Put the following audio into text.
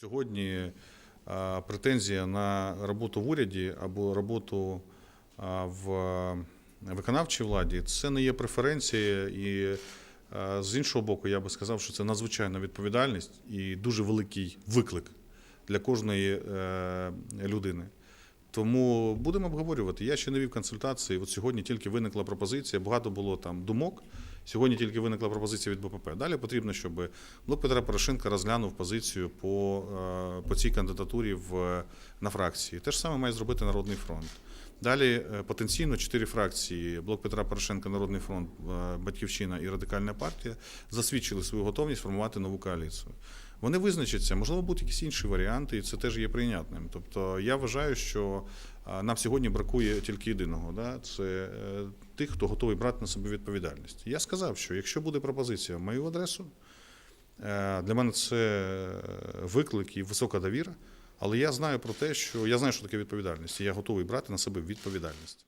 Сьогодні претензія на роботу в уряді або роботу в виконавчій владі це не є преференція, і з іншого боку, я би сказав, що це надзвичайна відповідальність і дуже великий виклик для кожної е, людини. Тому будемо обговорювати. Я ще не вів консультації. От сьогодні тільки виникла пропозиція, багато було там думок. Сьогодні тільки виникла пропозиція від БПП. Далі потрібно, щоб блок Петра Порошенка розглянув позицію по, е, по цій кандидатурі в, на фракції. Те ж саме має зробити Народний фронт. Далі е, потенційно чотири фракції: блок Петра Порошенка, Народний фронт, е, Батьківщина і Радикальна партія засвідчили свою готовність формувати нову коаліцію. Вони визначаться, можливо, будуть якісь інші варіанти, і це теж є прийнятним. Тобто я вважаю, що нам сьогодні бракує тільки єдиного. Да? Це е, тих, хто готовий брати на себе відповідальність. Я сказав, що якщо буде пропозиція в мою адресу, е, для мене це виклик і висока довіра. Але я знаю про те, що я знаю, що таке відповідальність, і я готовий брати на себе відповідальність.